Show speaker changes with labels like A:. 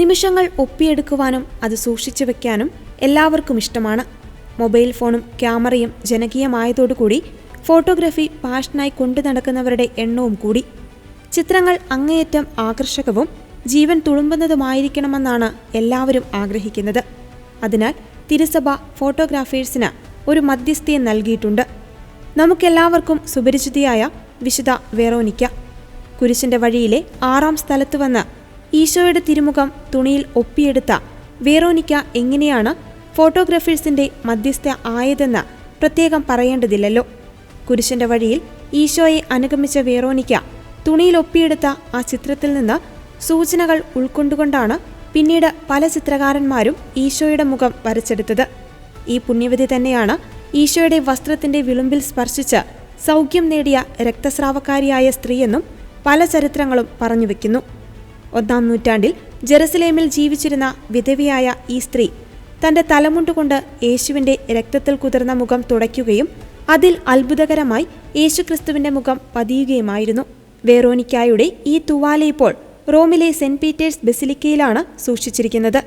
A: നിമിഷങ്ങൾ ഒപ്പിയെടുക്കുവാനും അത് സൂക്ഷിച്ചു വെക്കാനും എല്ലാവർക്കും ഇഷ്ടമാണ്. മൊബൈൽ ഫോണും ക്യാമറയും ജനകീയമായതോടുകൂടി ഫോട്ടോഗ്രാഫി പാഷനായി കൊണ്ടു നടക്കുന്നവരുടെ എണ്ണവും കൂടി. ചിത്രങ്ങൾ അങ്ങേയറ്റം ആകർഷകവും ജീവൻ തുളുമ്പുന്നതുമായിരിക്കണമെന്നാണ് എല്ലാവരും ആഗ്രഹിക്കുന്നത്. അതിനാൽ തിരുസഭ ഫോട്ടോഗ്രാഫേഴ്സിന് ഒരു മധ്യസ്ഥയെ നൽകിയിട്ടുണ്ട്. നമുക്കെല്ലാവർക്കും സുപരിചിതയായ വിശുദ്ധ വെറോനിക്ക. കുരിശിന്റെ വഴിയിലെ ആറാം സ്ഥലത്ത് വന്ന് ഈശോയുടെ തിരുമുഖം തുണിയിൽ ഒപ്പിയെടുത്ത വേറോനിക്ക എങ്ങനെയാണ് ഫോട്ടോഗ്രാഫേഴ്സിന്റെ മധ്യസ്ഥ ആയതെന്ന് പ്രത്യേകം പറയേണ്ടതില്ലല്ലോ. കുരിശിന്റെ വഴിയിൽ ഈശോയെ അനുഗമിച്ച വേറോനിക്ക തുണിയിൽ ഒപ്പിയെടുത്ത ആ ചിത്രത്തിൽ നിന്ന് സൂചനകൾ ഉൾക്കൊണ്ടുകൊണ്ടാണ് പിന്നീട് പല ചിത്രകാരന്മാരും ഈശോയുടെ മുഖം വരച്ചെടുത്തത്. ഈ പുണ്യവതി തന്നെയാണ് ഈശോയുടെ വസ്ത്രത്തിന്റെ വിളുമ്പിൽ സ്പർശിച്ച് സൗഖ്യം നേടിയ രക്തസ്രാവക്കാരിയായ സ്ത്രീയെന്നും പല ചരിത്രങ്ങളും പറഞ്ഞുവെക്കുന്നു ഒന്നാം നൂറ്റാണ്ടിൽ ജെറുസലേമിൽ ജീവിച്ചിരുന്ന വിധവിയായ ഈ സ്ത്രീ തന്റെ തലമുണ്ടുകൊണ്ട് യേശുവിന്റെ രക്തത്തിൽ കുതിർന്ന മുഖം തുടയ്ക്കുകയും അതിൽ അത്ഭുതകരമായി യേശുക്രിസ്തുവിന്റെ മുഖം പതിയുകയുമായിരുന്നു. വേറോനിക്കായുടെ ഈ തുവാല ഇപ്പോൾ റോമിലെ സെന്റ് പീറ്റേഴ്സ് ബെസിലിക്കയിലാണ് സൂക്ഷിച്ചിരിക്കുന്നത്.